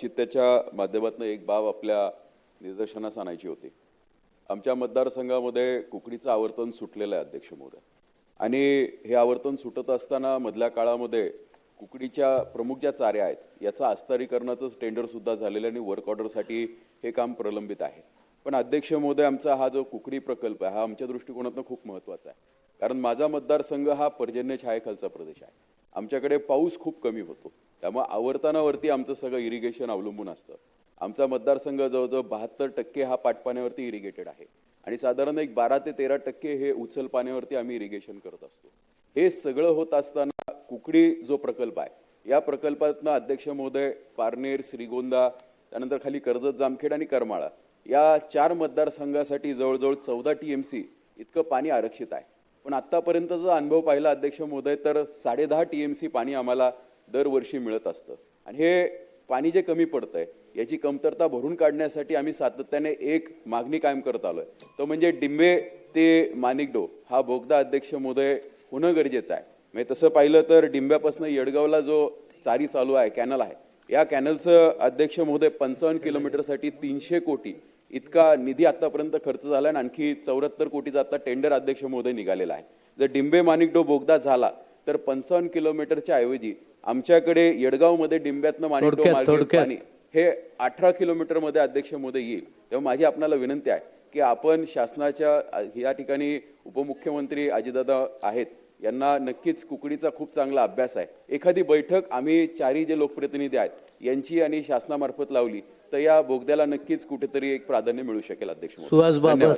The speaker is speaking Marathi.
चित्त्याच्या माध्यमातून एक बाब आपल्या निदर्शनास आणायची होती. आमच्या मतदारसंघामध्ये कुकडीचं आवर्तन सुटलेलं आहे अध्यक्ष महोदय. आणि हे आवर्तन सुटत असताना मधल्या काळामध्ये कुकडीच्या प्रमुख ज्या चाऱ्या आहेत याचं आस्तारीकरणाचं टेंडर सुद्धा झालेलं आहे आणि वर्क ऑर्डरसाठी हे काम प्रलंबित आहे. पण अध्यक्ष महोदय आमचा हा जो कुकडी प्रकल्प आहे हा आमच्या दृष्टिकोनातून खूप महत्त्वाचा आहे. कारण माझा मतदारसंघ हा पर्जन्य छायेखालचा प्रदेश आहे. आमच्याकडे पाऊस खूप कमी होतो. त्यामुळे आवर्तनावरती आमचं सगळं इरिगेशन अवलंबून असतं. आमचा मतदारसंघ जवळजवळ बहात्तर टक्के हा पाटपाण्यावरती इरिगेटेड आहे. आणि साधारण एक बारा ते तेरा टक्के हे उचल पाण्यावरती आम्ही इरिगेशन करत असतो. हे सगळं होत असताना कुकडी जो प्रकल्प आहे या प्रकल्पातनं अध्यक्ष महोदय पारनेर श्रीगोंदा त्यानंतर खाली कर्जत जामखेड आणि करमाळा या चार मतदारसंघासाठी जवळजवळ चौदा टी एम सी इतकं पाणी आरक्षित आहे. पण आत्तापर्यंत जो अनुभव पाहिला अध्यक्ष महोदय तर साडेदहा टी एम सी पाणी आम्हाला दरवर्षी मिळत असतं. आणि हे पाणी जे कमी पडतंय याची कमतरता भरून काढण्यासाठी आम्ही सातत्याने एक मागणी कायम करत आलो आहे तो म्हणजे डिंबे ते मानिकडो हा बोगदा अध्यक्ष महोदय होणं गरजेचं आहे. म्हणजे तसं पाहिलं तर डिंब्यापासून येडगावला जो चारी चालू आहे कॅनल आहे या कॅनलचं अध्यक्ष महोदय पंचावन्न किलोमीटरसाठी तीनशे कोटी इतका निधी आतापर्यंत खर्च झाला आणि आणखी चौऱ्याहत्तर कोटीचा आता टेंडर अध्यक्ष महोदय निघालेला आहे जर डिंबे माणिकडो बोगदा झाला तर पंचावन्न किलोमीटरच्या ऐवजी आमच्याकडे येडगावमध्ये डिंब्यातनं माणिकडो. पाणी हे अठरा किलोमीटरमध्ये अध्यक्ष मोदी येईल तेव्हा माझी आपल्याला विनंती आहे की आपण शासनाच्या या ठिकाणी उपमुख्यमंत्री अजितदादा आहेत यांना नक्कीच कुकडीचा खूप चांगला अभ्यास आहे एखादी बैठक आम्ही चारही जे लोकप्रतिनिधी आहेत यांची आणि शासनामार्फत लावली तर या बोगद्याला नक्कीच कुठेतरी एक प्राधान्य मिळू शकेल अध्यक्ष. सुहास धन्यवाद.